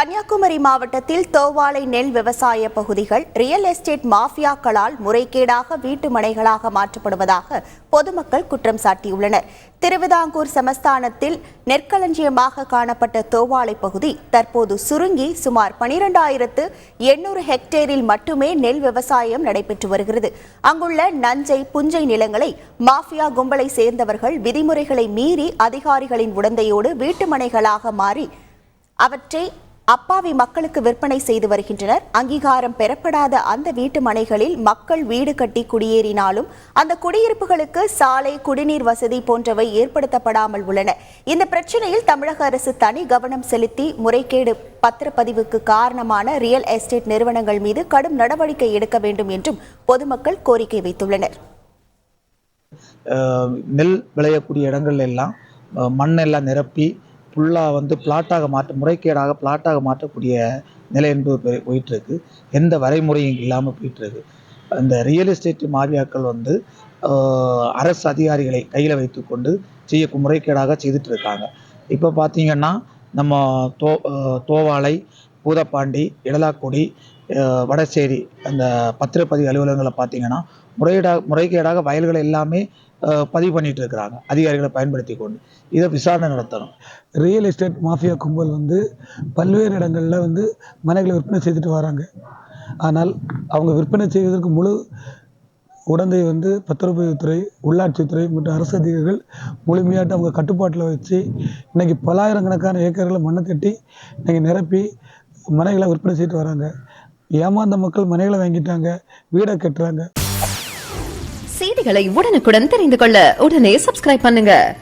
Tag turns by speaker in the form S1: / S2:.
S1: கன்னியாகுமரி மாவட்டத்தில் தோவாளை நெல் விவசாய பகுதிகள் ரியல் எஸ்டேட் மாஃபியாக்களால் முறைகேடாக வீட்டு மனைகளாக மாற்றப்படுவதாக பொதுமக்கள் குற்றம் சாட்டியுள்ளனர். திருவிதாங்கூர் சமஸ்தானத்தில் நெற்களஞ்சியமாக காணப்பட்ட தோவாளை பகுதி தற்போது சுருங்கி சுமார் பனிரெண்டாயிரத்து எண்ணூறு ஹெக்டேரில் மட்டுமே நெல் விவசாயம் நடைபெற்று வருகிறது. அங்குள்ள நஞ்சை புஞ்சை நிலங்களை மாஃபியா கும்பலை சேர்ந்தவர்கள் விதிமுறைகளை மீறி அதிகாரிகளின் உடந்தையோடு வீட்டு மனைகளாக மாறி அவற்றை அப்பாவி மக்களுக்கு விற்பனை செய்து வருகின்றனர். அங்கீகாரம் பெறப்படாத அந்த வீட்டு மனைகளில் மக்கள் வீடு கட்டி குடியேறினாலும் அந்த குடியிருப்புகளுக்கு சாலை குடிநீர் வசதி போன்றவை ஏற்படுத்தப்படாமல் உள்ளன. இந்த பிரச்சனையில் தமிழக அரசு தனி கவனம் செலுத்தி முறைகேடு பத்திரப்பதிவுக்கு காரணமான ரியல் எஸ்டேட் நிறுவனங்கள் மீது கடும் நடவடிக்கை எடுக்க வேண்டும் என்றும் பொதுமக்கள் கோரிக்கை வைத்துள்ளனர்.
S2: நெல் விளையக்கூடிய இடங்கள் எல்லாம் மண்ணெல்லாம் நிரப்பி ஃபுல்லாக வந்து பிளாட்டாக மாற்ற முறைகேடாக பிளாட்டாக மாற்றக்கூடிய நிலை என்பது போய்- எந்த வரைமுறையும் இல்லாமல் போயிட்டுருக்கு. அந்த ரியல் எஸ்டேட் மாஃபியாக்கள் வந்து அரசு அதிகாரிகளை கையில் வைத்துக்கொண்டு செய்ய முறைகேடாக செய்துட்டு இருக்காங்க இப்போ பார்த்தீங்கன்னா நம்ம தோ தோவாளை பூதப்பாண்டி இடலாக்குடி வடசேரி அந்த பத்திரப்பதிவு அலுவலகங்களை பார்த்தீங்கன்னா முறையீடாக முறைகேடாக வயல்களை எல்லாமே பதிவு பண்ணிட்டு இருக்கிறாங்க. அதிகாரிகளை பயன்படுத்தி கொண்டு. இதை விசாரணை நடத்தணும்.
S3: ரியல் எஸ்டேட் மாஃபியா கும்பல் வந்து பல்வேறு இடங்களில் வந்து மனைகளை விற்பனை செய்துட்டு வராங்க. ஆனால் அவங்க விற்பனை செய்வதற்கு முழு உடந்தை வந்து பத்திரப்பதிவுத்துறை உள்ளாட்சித்துறை மற்றும் அரசு அதிகாரிகள் முழுமையாட்டு அவங்க கட்டுப்பாட்டில் வச்சு இன்னைக்கு பல்லாயிரக்கணக்கான ஏக்கர்களை மண்ணை கட்டி இன்னைக்கு நிரப்பி மனைகளை விற்பனை செய்துட்டு வராங்க. ஏமாந்த மக்கள் மனைகளை வாங்கிட்டாங்க வீடை கட்டுறாங்க.
S4: செய்திகளை உடனுக்குடன் தெரிந்து கொள்ள உடனே சப்ஸ்கிரைப் பண்ணுங்க.